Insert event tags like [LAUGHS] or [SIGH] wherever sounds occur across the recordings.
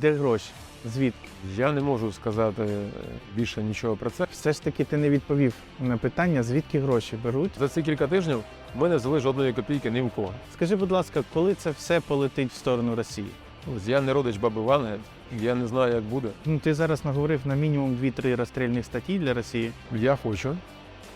Де гроші? Звідки? Я не можу сказати е, більше нічого про це. Все ж таки ти не відповів на питання, звідки гроші беруть. За ці кілька тижнів ми не взяли жодної копійки ні в кого. Скажи, будь ласка, коли це все полетить в сторону Росії? Ось Я не родич баби Ванги, я не знаю, як буде. Ну ти зараз наговорив на мінімум 2-3 розстрільних статті для Росії. Я хочу,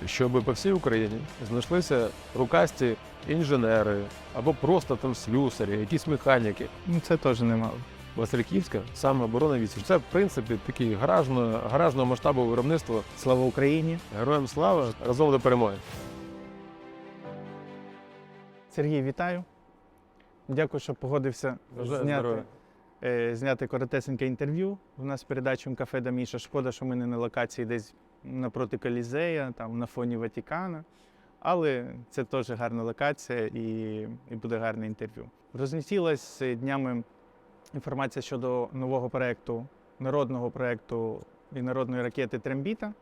щоб по всій Україні знайшлися рукасті інженери або просто там слюсарі, якісь механіки. Ну це теж немало. Васильківська самооборона вісіч. Це в принципі такий гаражно, гаражного масштабу виробництва. Слава Україні! Героям слава разом до перемоги. Сергій, вітаю. Дякую, що погодився Бажаю зняти, е, зняти коротесеньке інтерв'ю. У нас передачу кафе Даміша. Шкода, що ми не на локації десь напроти Колізея, там на фоні Ватикана. Але це теж гарна локація і, і буде гарне інтерв'ю. Розлетілась днями інформація щодо нового проєкту, народного проєкту і народної ракети Трембіта.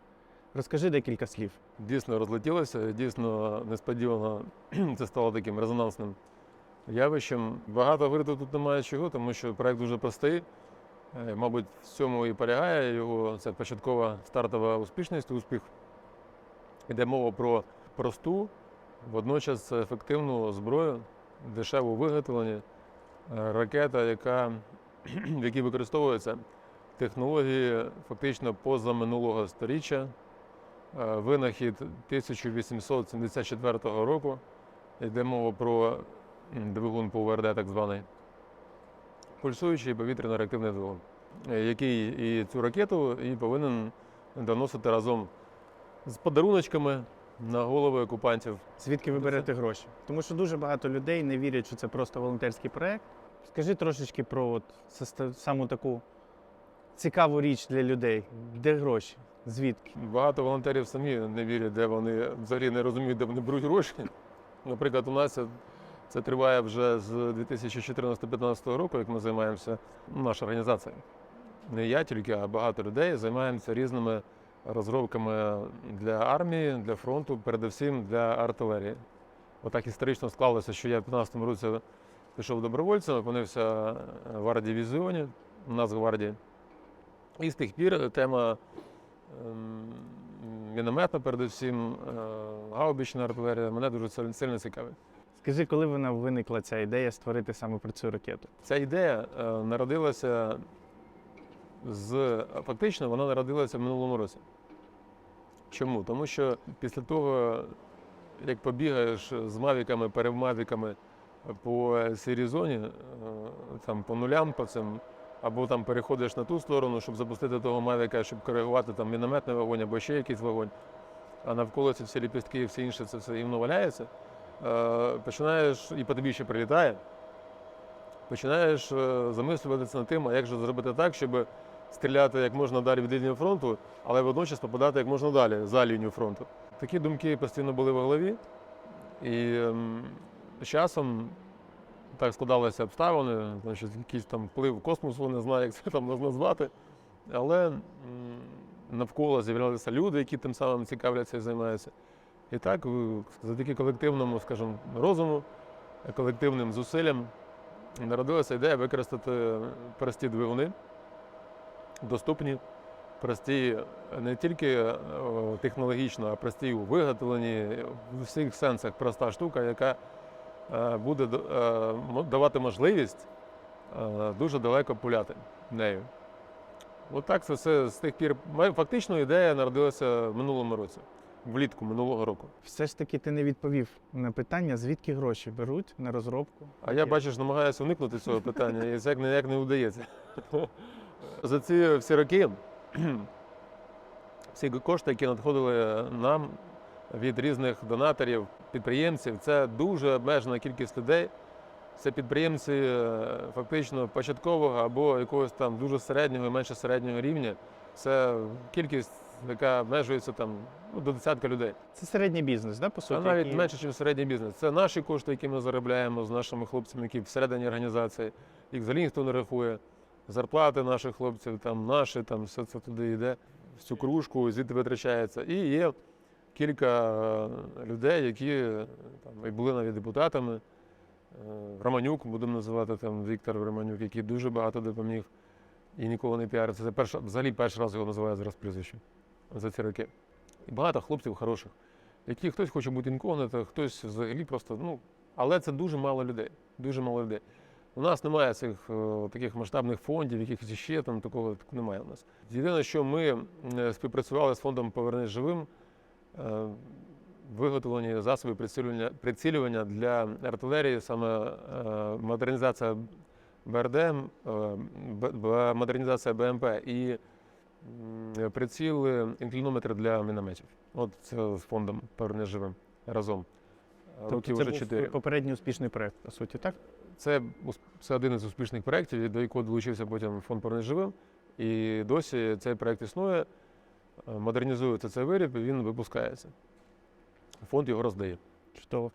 Розкажи декілька слів. Дійсно розлетілося, дійсно несподівано [CLEARS THROAT] це стало таким резонансним явищем. Багато говорити тут немає чого, тому що проект дуже простий. Е, Мабуть, в цьому і полягає його це початкова стартова успішність, успіх. Йде мова про просту, водночас ефективну зброю, дешево виготовлені, е, ракета, яка, в якій використовуються технології фактично позаминулого сторіччя. Е, Винахід 1874 року. Йде мова про двигун ПУВРД, так званий, пульсуючий повітряно-реактивний двигун, е, який і цю ракету і повинен доносити разом з подаруночками на голови окупантів. Звідки ви берете гроші? Тому що дуже багато людей не вірять, що це просто волонтерський проект. Скажи трошечки про от саму таку цікаву річ для людей. Де гроші? Звідки? Багато волонтерів самі не вірять, де вони взагалі не розуміють, де вони беруть гроші. Наприклад, у нас це, триває вже з 2014-2015 року, як ми займаємося, наша організація. Не я тільки, а багато людей займаємося різними розробками для армії, для фронту, передусім для артилерії. Отак історично склалося, що я в 15-му році пішов добровольцем, опинився в ардивізіоні, у в гвардії. І з тих пір тема ем, мінометна, передусім, е, гаубічна артилерія мене дуже сильно- цікавить. Скажи, коли вона виникла ця ідея створити саме про цю ракету? Ця ідея е, народилася з фактично вона народилася в минулому році. Чому? Тому що після того, як побігаєш з мавіками, перемавіками по сірій зоні, е, там по нулям по цим, або там переходиш на ту сторону, щоб запустити того мавіка, щоб коригувати там мінометний вогонь або ще якийсь вогонь, а навколо ці всі ліпістки і все інше, це все рівно валяється. е, Починаєш, і по тобі ще прилітає, починаєш е, замислюватися над тим, а як же зробити так, щоб стріляти як можна далі від лінії фронту, але водночас попадати як можна далі за лінію фронту. Такі думки постійно були в голові, і ем, часом так складалися обставини, значить, якийсь там вплив космосу, не знаю, як це там можна назвати. Але навколо з'являлися люди, які тим самим цікавляться і займаються. І так, завдяки колективному, скажімо, розуму, колективним зусиллям народилася ідея використати прості двигуни, доступні, прості не тільки е, технологічно, а прості у виготовленні, в всіх сенсах проста штука, яка буде д- е, давати можливість е, дуже далеко пуляти нею. От так це все з тих пір. Фактично ідея народилася в минулому році, влітку минулого року. Все ж таки ти не відповів на питання, звідки гроші беруть на розробку. А я, бачиш, намагаюся уникнути цього питання, і це як ніяк не вдається. [LAUGHS] За ці всі роки [CLEARS THROAT] всі кошти, які надходили нам від різних донаторів, підприємців, це дуже обмежена кількість людей. Це підприємці е, фактично початкового або якогось там дуже середнього і менше середнього рівня. Це кількість, яка обмежується там ну, до десятка людей. Це середній бізнес, да, по Це суті? навіть який- менше, ніж середній бізнес. Це наші кошти, які ми заробляємо з нашими хлопцями, які всередині організації. Їх взагалі ніхто не рахує. Зарплати наших хлопців, там наші, там все це туди йде, в цю кружку, звідти витрачається. І є кілька е, людей, які е, там і були навіть депутатами. Е, Романюк, будемо називати там Віктор Романюк, який дуже багато допоміг. і ніколи не піариться. Це перша, взагалі перший раз його називаю зараз прізвищем за ці роки. І багато хлопців хороших, які хтось хоче бути інкогнито, хтось взагалі просто, ну, але це дуже мало людей. Дуже мало людей. У нас немає цих таких масштабних фондів, якихось ще там такого так немає у нас. Єдине, що ми співпрацювали з фондом Повернись живим, виготовлені засоби прицілювання, для артилерії, саме е, модернізація БРД, е, модернізація БМП і приціли інклінометри для мінометів. От це з фондом Повернись живим разом. Років це вже був попередній успішний проект, по суті, так? Це, це один із успішних проєктів, до якого долучився потім фонд «Повернись живим. І досі цей проєкт існує, е, модернізується цей виріб, і він випускається. Фонд його роздає. Чудово.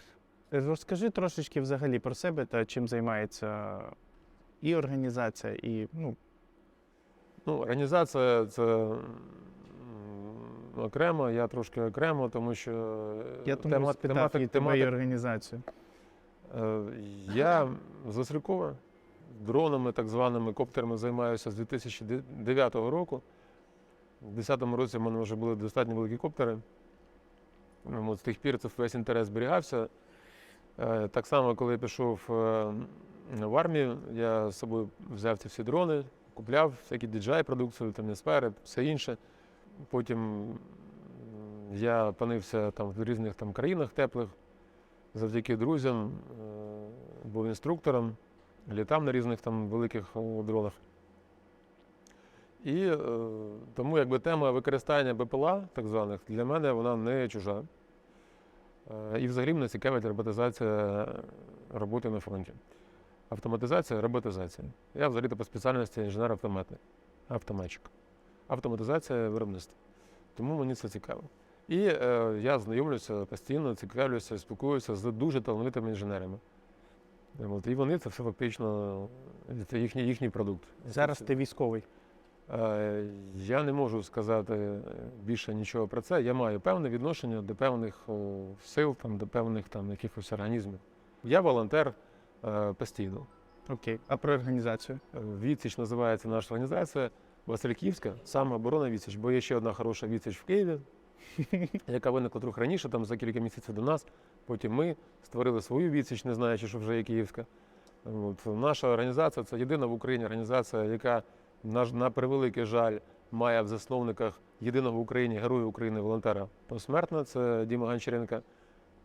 Розкажи трошечки взагалі про себе та чим займається і організація, і ну, Ну, організація це окремо, я трошки окремо, тому що е, я тому тема- спитав тематик- і тебе, і організацію. Е, Я з Василькова дронами, так званими коптерами займаюся з 2009 року. У 2010 році в мене вже були достатньо великі коптери. От з тих пір це весь інтерес зберігався. Е, Так само, коли я пішов е, в армію, я з собою взяв ці всі дрони, купляв всякі DJI продукцію, там Nespire, все інше. Потім я опинився там в різних там країнах теплих завдяки друзям, е, був інструктором, літав на різних там великих дронах. І е, тому якби тема використання БПЛА, так званих, для мене вона не чужа. Е, І взагалі мене цікавить роботизація роботи на фронті. Автоматизація, роботизація. Я взагалі по спеціальності інженер автоматник, автоматчик. Автоматизація виробництва. Тому мені це цікаво. І е, я знайомлюся постійно, цікавлюся, спілкуюся з дуже талановитими інженерами. І вони це все фактично це їхній, їхній продукт. Зараз ти військовий. Е, Я не можу сказати е, більше нічого про це. Я маю певне відношення до певних сил, там, до певних там, якихось організмів. Я волонтер е, постійно. Окей. А про організацію? Відсіч називається наша організація Васильківська, самооборона Відсіч, бо є ще одна хороша відсіч в Києві, [LAUGHS] яка виникла трохи раніше, там за кілька місяців до нас. Потім ми створили свою відсіч, не знаючи, що вже є київська. От, наша організація це єдина в Україні організація, яка, на, ж- на превеликий жаль, має в засновниках єдиного в Україні героя України волонтера посмертно. Це Діма Гончаренко,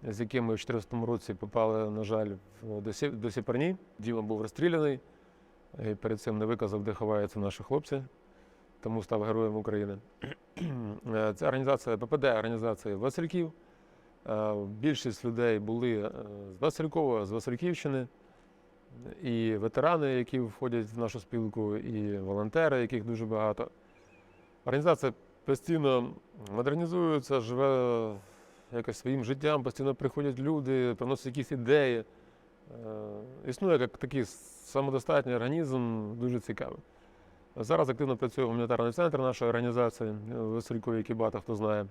з яким ми в 2014 році попали, на жаль, до, Сі- до Сіпарні. Діма був розстріляний. І перед цим не виказав, де ховаються наші хлопці, тому став героєм України. [CLEARS THROAT] Це організація ППД, організація Васильків. Е, Більшість людей були е, з Василькова, з Васильківщини, і ветерани, які входять в нашу спілку, і волонтери, яких дуже багато. Організація постійно модернізується, живе якось своїм життям, постійно приходять люди, приносять якісь ідеї. Е, Існує як такий самодостатній організм, дуже цікавий. Зараз активно працює гуманітарний центр нашої організації, Василькові, багато хто знає,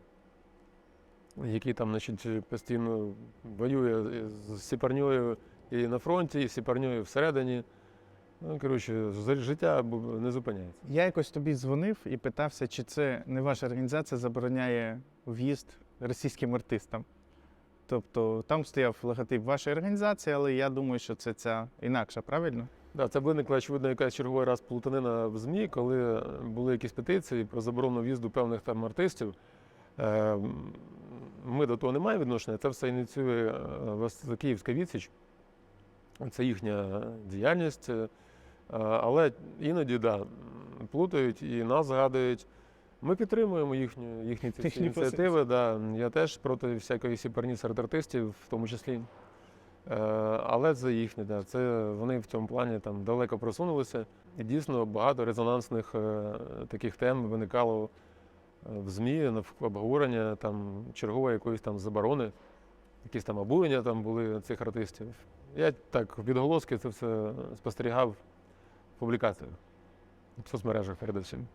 який там значить, постійно воює з сіпарньою і на фронті, і сіпарньою всередині. Ну, коротше, життя не зупиняється. Я якось тобі дзвонив і питався, чи це не ваша організація забороняє в'їзд російським артистам. Тобто там стояв логотип вашої організації, але я думаю, що це ця інакша, правильно? Да, це виникла, очевидно, якась черговий раз плутанина в ЗМІ, коли були якісь петиції про заборону в'їзду певних там артистів. Е, Ми до того не маємо відношення, це все ініціює е, Київська відсіч. Це їхня діяльність. Е, Але іноді да, плутають і нас згадують. Ми підтримуємо їхню, їхні ці всі ініціативи. Да. Я теж проти всякої сіперні серед артистів, в тому числі. Е, Але це їхнє, да. це вони в цьому плані там далеко просунулися. І дійсно багато резонансних е, таких тем виникало в ЗМІ, навк- обговорення там чергової якоїсь там заборони, якісь там обурення там були цих артистів. Я так відголоски це все спостерігав в публікаціях в соцмережах передусім.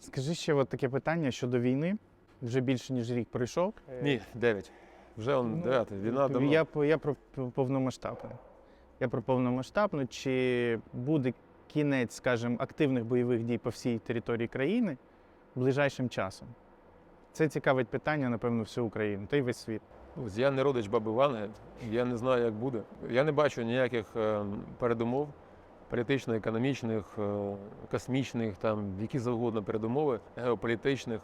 Скажи ще от таке питання щодо війни. Вже більше ніж рік пройшов. Ні, дев'ять. Вже он Ну, дев'ятий. Війна давно. Я, я про п- повномасштабну. Я про повномасштабну. Чи буде кінець, скажімо, активних бойових дій по всій території країни ближайшим часом? Це цікавить питання, напевно, всю Україну та й весь світ. Ось Я не родич баби Ванги, я не знаю, як буде. Я не бачу ніяких е, передумов політично-економічних, е, космічних, там, які завгодно передумови, геополітичних,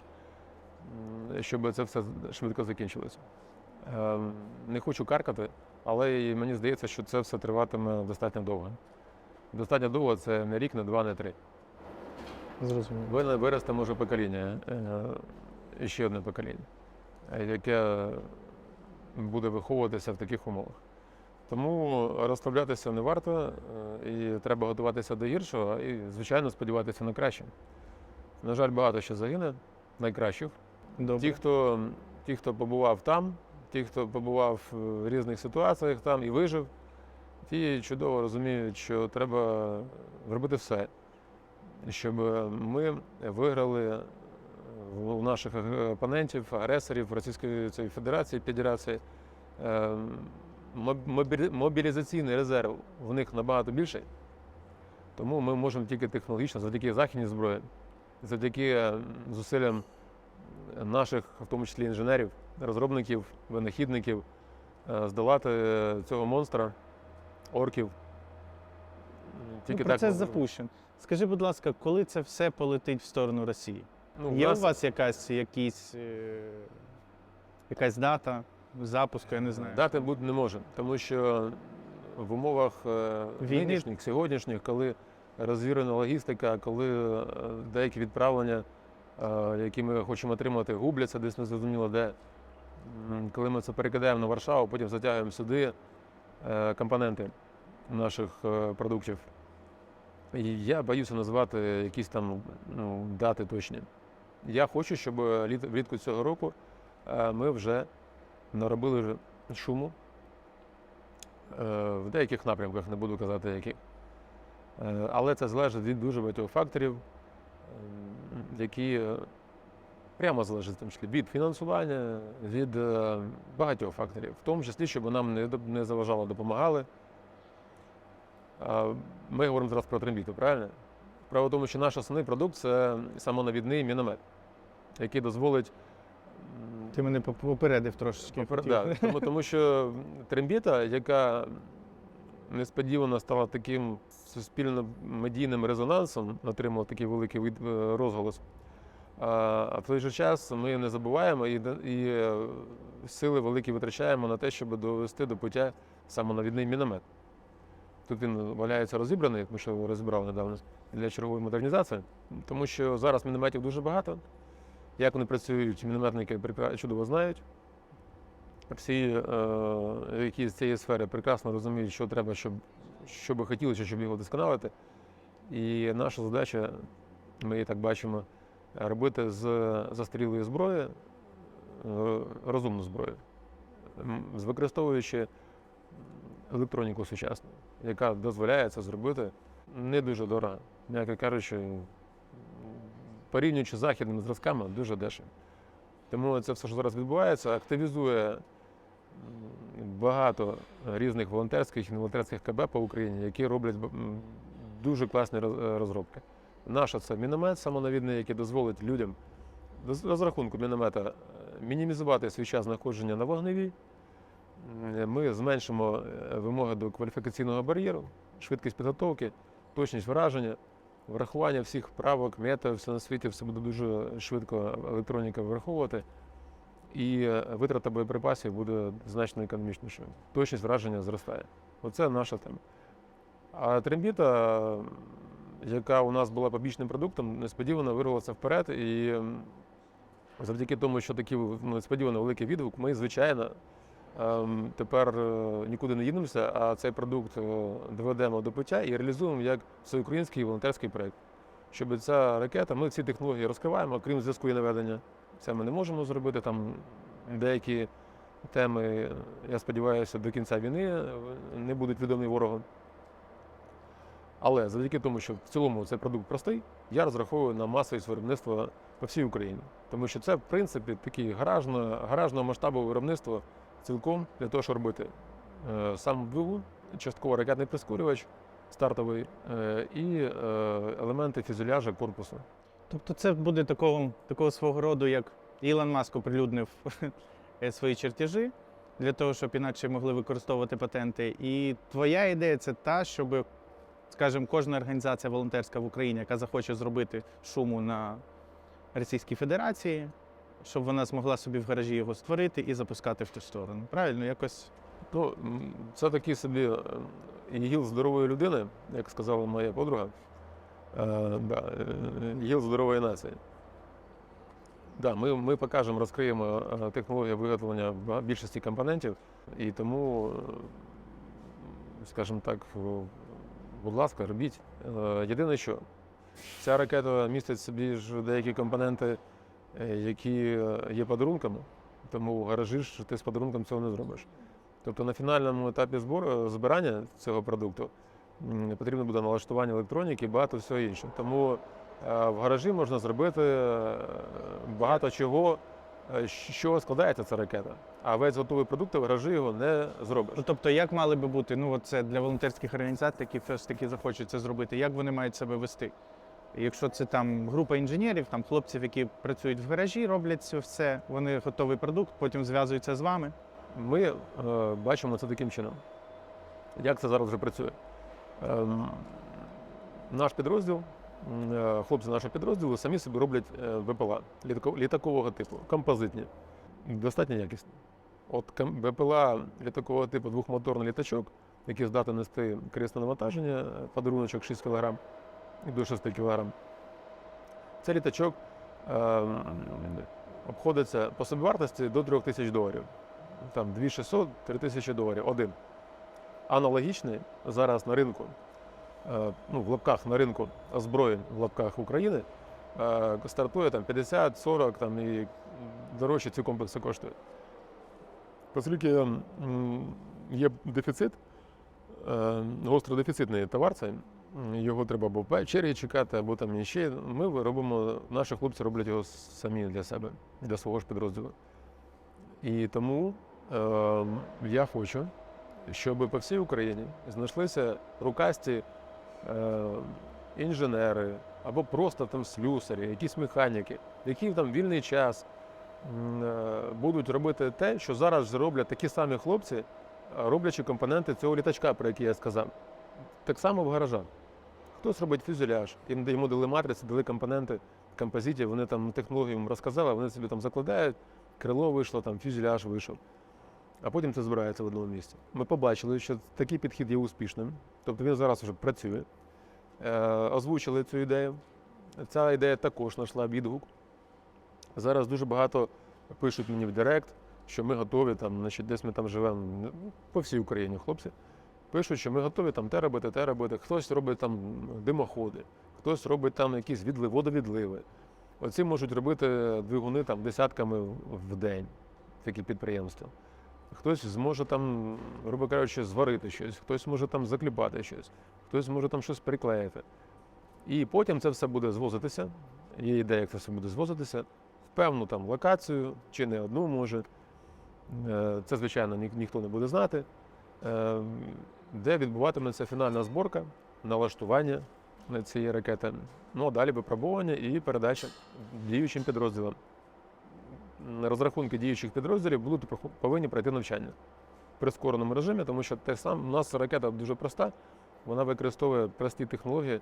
щоб це все швидко закінчилося. Е, Не хочу каркати, але мені здається, що це все триватиме достатньо довго. Достатньо довго це не рік, не два, не три. Зрозуміло. Ви- Виросте може покоління, ще одне покоління, яке буде виховуватися в таких умовах. Тому розслаблятися не варто, е, і треба готуватися до гіршого і, звичайно, сподіватися на краще. На жаль, багато ще загине, найкращих. Добре. Ті, хто, ті, хто побував там, ті, хто побував в різних ситуаціях там і вижив, ті чудово розуміють, що треба робити все, щоб ми виграли у наших опонентів, агресорів Російської Федерації, Федерації. е, мобілі- Мобілізаційний резерв в них набагато більший. Тому ми можемо тільки технологічно, завдяки західній зброї, завдяки е, зусиллям наших, в тому числі інженерів, розробників, винахідників, е, здолати е, цього монстра, орків. Ну, процес ми- запущен. Скажи, будь ласка, коли це все полетить в сторону Росії? Ну, Є нас- у вас якась, якісь, е, якась дата запуску, я не знаю. Дати бути не може, тому що в умовах е, нинішніх, сьогоднішніх, коли розвірена логістика, коли е, деякі відправлення, які ми хочемо отримати, губляться десь незрозуміло де. Коли ми це перекидаємо на Варшаву, потім затягуємо сюди компоненти наших продуктів. І я боюся назвати якісь там ну, дати точні. Я хочу, щоб влітку цього року е, ми вже наробили шуму. Е, В деяких напрямках не буду казати яких. Е, Але це залежить від дуже багатьох факторів, які е, прямо залежать в тому числі від фінансування, від е, багатьох факторів, в тому числі, щоб нам не, заважало, допомагали. Ми говоримо зараз про трембіту, правильно? Справа в тому, що наш основний продукт це самонавідний міномет, який дозволить Ти мене попередив трошечки. Попер- да, тому, [LAUGHS] тому що трембіта, яка несподівано стала таким суспільно медійним резонансом, отримала такий великий е, розголос. А а в той же час ми не забуваємо і, і е, сили великі витрачаємо на те, щоб довести до пуття самонавідний міномет. Тут він валяється розібраний, ми що його розібрали недавно для чергової модернізації, тому що зараз мінометів дуже багато. Як вони працюють, мінометники чудово знають. Всі, е, які з цієї сфери прекрасно розуміють, що треба, щоб, що би хотілося, щоб його вдосконалити. І наша задача, ми її так бачимо, робити з застарілої зброї е, розумну зброю, використовуючи електроніку сучасну, яка дозволяє це зробити не дуже дорого. М'яко кажучи, порівнюючи з західними зразками, дуже дешево. Тому це все, що зараз відбувається, активізує багато різних волонтерських і неволонтерських КБ по Україні, які роблять дуже класні е, розробки. Наша це міномет самонавідний, який дозволить людям розрахунку міномета е, мінімізувати свій час знаходження на вогневій. М, Ми зменшимо е, вимоги до кваліфікаційного бар'єру, швидкість підготовки, точність враження, врахування всіх правок, мета, все на світі, все буде дуже швидко електроніка враховувати. І е, витрата боєприпасів буде значно економічнішою. Точність враження зростає. Оце наша тема. А трембіта, яка у нас була побічним продуктом, несподівано вирвалася вперед. І завдяки тому, що такий ну, несподівано великий відгук, ми, звичайно, тепер е, нікуди не їдемося, а цей продукт е, доведемо до пуття і реалізуємо як всеукраїнський волонтерський проєкт. Щоб ця ракета, ми ці технології розкриваємо, крім зв'язку і наведення. Це ми не можемо зробити. Там деякі теми, я сподіваюся, до кінця війни е, не будуть відомі ворогу. Але завдяки тому, що в цілому цей продукт простий, я розраховую на масовість виробництва по всій Україні. Тому що це, в принципі, таке гаражне, гаражного масштабу виробництво цілком для того, щоб робити е, сам двигун, частково ракетний прискорювач стартовий, е, і е, елементи фюзеляжа корпусу. Тобто це буде такого, такого свого роду, як Ілон Маск оприлюднив [LAUGHS] свої чертежі для того, щоб інакше могли використовувати патенти. І твоя ідея це та, щоб, скажімо, кожна організація волонтерська в Україні, яка захоче зробити шуму на Російській Федерації, щоб вона змогла собі в гаражі його створити і запускати в ту сторону. Правильно, якось. Ну, це такий собі е, ігіл здорової людини, як сказала моя подруга. Е, е, ігіл здорової нації. Да, ми, ми покажемо, розкриємо технологію виготовлення більшості компонентів, і тому, скажімо так, будь ласка, робіть. Єдине, що ця ракета містить собі ж деякі компоненти, які е, є подарунками, тому гаражі ж ти з подарунком цього не зробиш. Тобто на фінальному етапі збору збирання цього продукту потрібно буде налаштування електроніки і багато всього іншого. Тому е, в гаражі можна зробити е, багато чого, е, чого складається ця ракета. А весь готовий продукт в гаражі його не зробиш. Ну, Тобто, як мали би бути, ну це для волонтерських організацій, які все ж таки захочуть це зробити, як вони мають себе вести? Якщо це там група інженерів, там хлопців, які працюють в гаражі, роблять це все, вони готовий продукт, потім зв'язуються з вами. Ми е, бачимо це таким чином. Як це зараз вже працює? Ем, наш підрозділ, е, хлопці нашого підрозділу самі собі роблять е, ВПЛА літако- літакового типу, композитні, достатньо якісні. От ВПЛА літакового типу двохмоторний літачок, який здатний нести корисне навантаження, е, подаруночок 6 кг і до 6 кг. Цей літачок ем, обходиться по собівартості до 3 тисяч доларів там 2600 3000 доларів один. Аналогічний зараз на ринку, е, ну, в лапках на ринку озброєнь в лапках України е, стартує там 50, 40 там, і дорожче ці комплекси коштують. Оскільки є дефіцит, е, гостродефіцитний товар, це м, його треба або в черги чекати, або там іще. Ми робимо, наші хлопці роблять його самі для себе, для свого ж підрозділу. І тому е, я хочу, щоб по всій Україні знайшлися рукасті е, інженери або просто там слюсарі, якісь механіки, які там вільний час е, будуть робити те, що зараз вже роблять такі самі хлопці, роблячи компоненти цього літачка, про який я сказав. Так само в гаражах. Хтось робить фюзеляж, їм йому дали матриці, дали компоненти композитів, вони там технологію їм розказали, вони собі там закладають крило вийшло, там фюзеляж вийшов. А потім це збирається в одному місці. Ми побачили, що такий підхід є успішним. Тобто він зараз вже працює. Е, озвучили цю ідею. Ця ідея також знайшла відгук. Зараз дуже багато пишуть мені в Директ, що ми готові, там, значить, десь ми там живемо ну, по всій Україні, хлопці. Пишуть, що ми готові там те робити, те робити. Хтось робить там димоходи, хтось робить там якісь відли, водовідливи. Оці можуть робити двигуни там десятками в день, такі підприємства. Хтось зможе там, грубо кажучи, зварити щось, хтось може там закліпати щось, хтось може там щось приклеїти. І потім це все буде звозитися. Є ідея, як це все буде звозитися в певну там локацію, чи не одну може. Е, Це, звичайно, ні- ніхто не буде знати, Е, де відбуватиметься фінальна зборка, налаштування цієї ракети. Ну а далі випробування і передача діючим підрозділам. Розрахунки діючих підрозділів будуть повинні пройти навчання в прискореному режимі, тому що те саме у нас ракета дуже проста, вона використовує прості технології,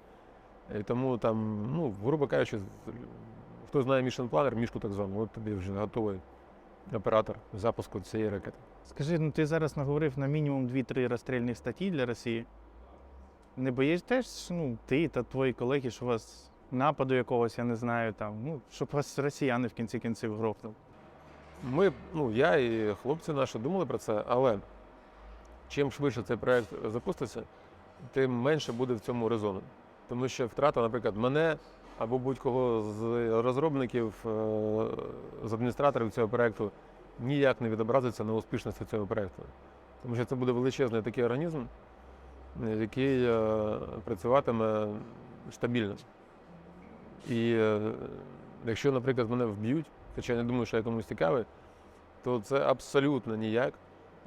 і тому там, ну, грубо кажучи, хто знає Mission Planner, мішку так звану, от тобі вже готовий оператор запуску цієї ракети. Скажи, ну ти зараз наговорив на мінімум 2-3 розстрільних статті для Росії. Не боїтесь, ну, ти та твої колеги, що у вас нападу якогось, я не знаю, там, ну, щоб вас росіяни в кінці кінців грохнули. Ми, ну, я і хлопці наші думали про це, але чим швидше цей проект запуститься, тим менше буде в цьому резону. Тому що втрата, наприклад, мене або будь-кого з розробників, е, з адміністраторів цього проекту ніяк не відобразиться на успішності цього проекту. Тому що це буде величезний такий організм, який е, працюватиме стабільно. І е, якщо, наприклад, мене вб'ють, хоча я не думаю, що я комусь цікавий, то це абсолютно ніяк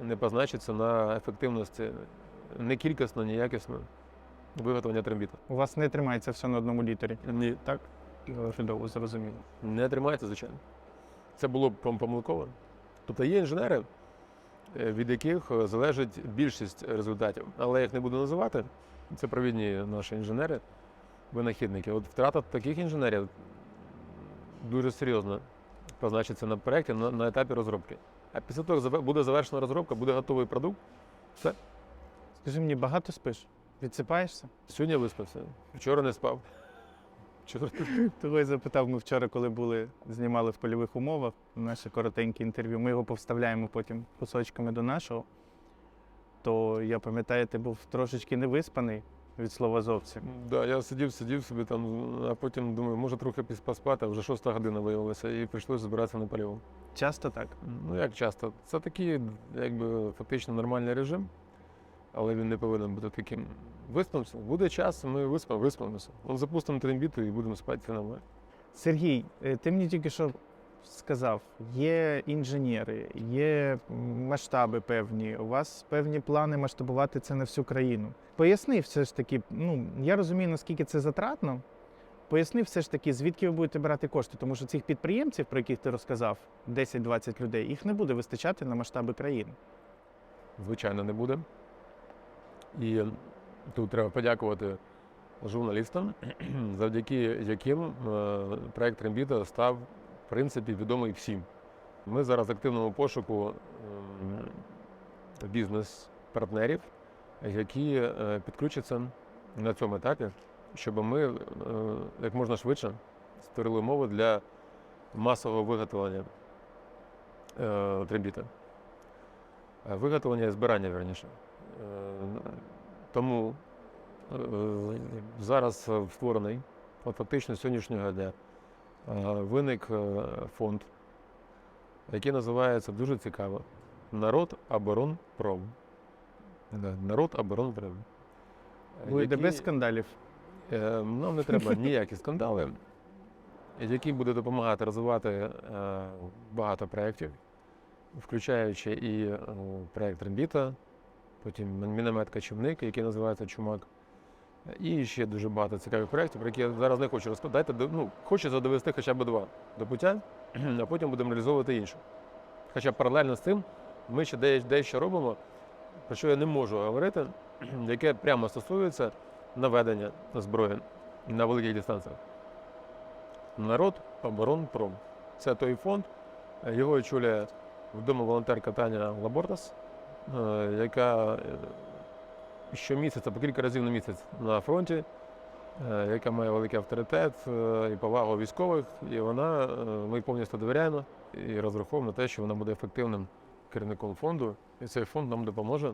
не позначиться на ефективності, не кількісно, ні якісно виготовлення трембіта. У вас не тримається все на одному літері. Ні, Так? Чудово, зрозуміло. не тримається, звичайно. Це було б помилково. Тобто є інженери, е, від яких е, залежить більшість результатів. Але я їх не буду називати. Це провідні наші інженери, винахідники. От втрата таких інженерів дуже серйозно позначиться на проєкті на, на етапі розробки. А після того, як буде завершена розробка, буде готовий продукт. Все. Скажи мені, багато спиш? Відсипаєшся? Сьогодні виспався. Вчора не спав. Вчора [LAUGHS] Того й запитав, ми вчора, коли були, знімали в польових умовах наше коротеньке інтерв'ю. Ми його повставляємо потім кусочками до нашого. То я пам'ятаю, ти був трошечки невиспаний від слова зовсім. Да, я сидів, сидів собі там, а потім думаю, може трохи поспати, а вже шоста година виявилася, і прийшлося збиратися на полігон. Часто так. Ну як часто? Це такий, якби фактично нормальний режим, але він не повинен бути таким. Виспимося. Буде час, ми виспимо, виспимося. Он запустимо трембіту і будемо спати нормально. Сергій, е, ти мені тільки що сказав, є інженери, є масштаби певні, у вас певні плани масштабувати це на всю країну. Поясни все ж таки, ну я розумію, наскільки це затратно. Поясни все ж таки, звідки ви будете брати кошти, тому що цих підприємців, про яких ти розказав, 10-20 людей, їх не буде вистачати на масштаби країни. Звичайно, не буде. І тут треба подякувати журналістам, [CLEARS THROAT] завдяки яким е, проект Трембіта став, в принципі, відомий всім. Ми зараз в активному пошуку ем, бізнес-партнерів, які е, підключаться на цьому етапі, щоб ми е, як можна швидше створили умови для масового виготовлення трембіта. Виготовлення і збирання, верніше. Е, Тому е, зараз е, створений, от фактично з сьогоднішнього дня, е, виник е, фонд, який називається дуже цікаво Народ оборонпром. Народ оборонпром. Е, Буде який- без скандалів. Е, Нам не треба ніякі скандали, який буде допомагати розвивати е, багато проєктів, включаючи і е, проєкт Рембіта, потім міномет Качівник, який називається Чумак. І ще дуже багато цікавих проєктів, про які я зараз не хочу розповідати. Дайте, ну, хочеться довести хоча б два до пуття, [CLEARS THROAT] а потім будемо реалізовувати інше. Хоча паралельно з цим ми ще дещо робимо, про що я не можу говорити, [CLEARS THROAT] яке прямо стосується наведення зброї на великих дистанціях. Народ оборонпром. Це той фонд, його очолює вдома волонтерка Таня Лабортас, яка е, щомісяця, по кілька разів на місяць на фронті, е, яка має великий авторитет е, і повагу військових, і вона, е, ми повністю довіряємо і розраховуємо на те, що вона буде ефективним керівником фонду, і цей фонд нам допоможе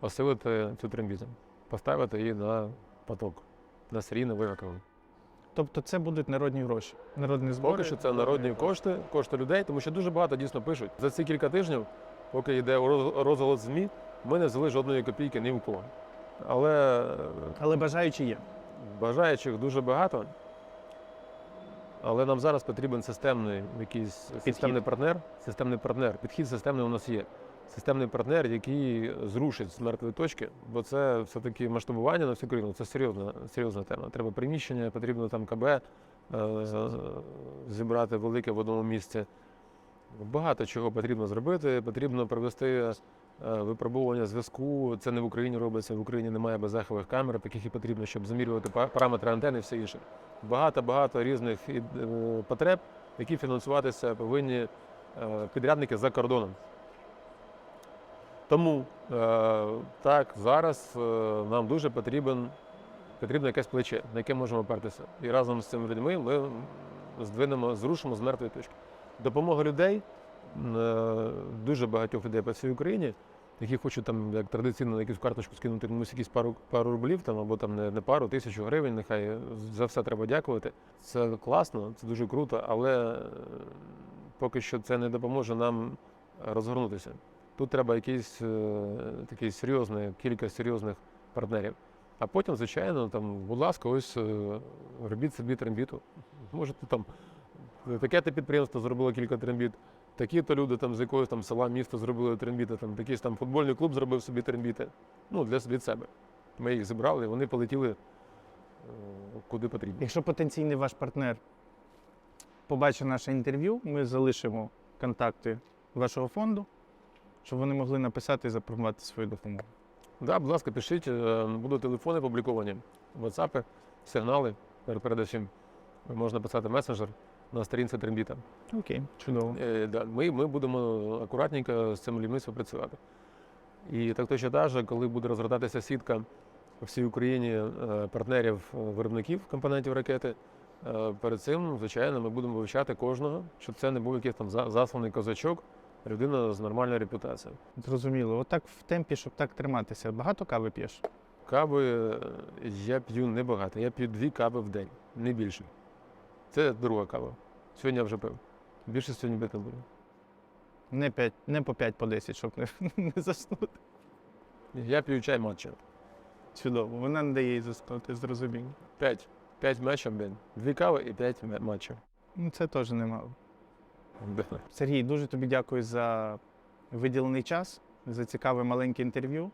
осилити цю трембіту, поставити її на поток, на серійне виготовлення. Тобто це будуть народні гроші. Народні збори. Поки що це народні кошти, кошти людей, тому що дуже багато дійсно пишуть. За ці кілька тижнів, поки йде роз- розголос ЗМІ, ми не взяли жодної копійки ні в кого. Але е, Але бажаючі є. бажаючих дуже багато. Але нам зараз потрібен системний якийсь системний партнер. Системний партнер. Підхід системний у нас є. Системний партнер, який зрушить з мертвої точки, бо це все-таки масштабування на всю країну. Це серйозна, серйозна тема. Треба приміщення, потрібно там КБ е, зібрати велике в одному місці. Багато чого потрібно зробити. Потрібно провести е, випробування зв'язку. Це не в Україні робиться. В Україні немає беззахових камер, таких і потрібно, щоб замірювати параметри антени і все інше. Багато-багато різних е, потреб, які фінансуватися повинні е, підрядники за кордоном. Тому так, зараз нам дуже потрібен, потрібно якесь плече, на яке можемо опертися. І разом з цими людьми ми здвинемо, зрушимо з мертвої точки. Допомога людей, е, дуже багатьох людей по всій Україні, які хочуть там, як традиційно, на якусь карточку скинути комусь якісь пару, пару рублів там, або там не, не пару, тисячу гривень, нехай за все треба дякувати. Це класно, це дуже круто, але е, поки що це не допоможе нам розгорнутися. Тут треба якийсь е, такий серйозний, кілька серйозних партнерів. А потім, звичайно, там, будь ласка, ось робіть собі трембіту. Можете там таке то підприємство зробило кілька трембіт, такі-то люди там з якогось там села, міста зробили трембіти, там якийсь там футбольний клуб зробив собі трембіти. Ну, для від себе. Ми їх зібрали, вони полетіли е, куди потрібно. Якщо потенційний ваш партнер побачить наше інтерв'ю, ми залишимо контакти вашого фонду, щоб вони могли написати і запропонувати свою допомогу. Да, будь ласка, пишіть, е, будуть телефони опубліковані, WhatsApp, сигнали. Перед- Передусім можна писати месенджер на сторінці Трембіта. Окей, чудово. Е, да, ми, ми будемо акуратненько з цим людьми співпрацювати. І так точно так же, коли буде розгортатися сітка по всій Україні е, партнерів е, виробників компонентів ракети, е, перед цим, звичайно, ми будемо вивчати кожного, щоб це не був якийсь там засланий козачок, людина з нормальною репутацією. Зрозуміло. Отак в темпі, щоб так триматися. Багато кави п'єш? Кави я п'ю небагато, я п'ю дві кави в день, не більше. Це друга кава. Сьогодні я вже пив. Більше сьогодні пити не буду. Не, 5, не по 5, по 10, щоб не, [LAUGHS] не заснути. Я п'ю чай матча. Чудово. Вона не дає їй заснути, зрозуміло. П'ять. П'ять матчів день. Дві кави і п'ять ме- матчів. Ну, це теж немало. Сергій, дуже тобі дякую за виділений час, за цікаве маленьке інтерв'ю.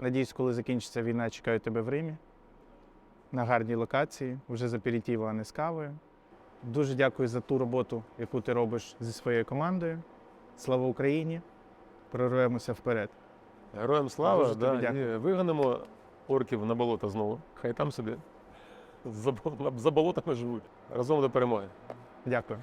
Надіюсь, коли закінчиться війна, чекаю тебе в Римі. На гарній локації, вже з аперитиву, а не з кавою. Дуже дякую за ту роботу, яку ти робиш зі своєю командою. Слава Україні! Прорвемося вперед. Героям слава, Дуже тобі да, дякую. і виганемо орків на болото знову. Хай там собі за, за болотами живуть. Разом до перемоги. Дякую.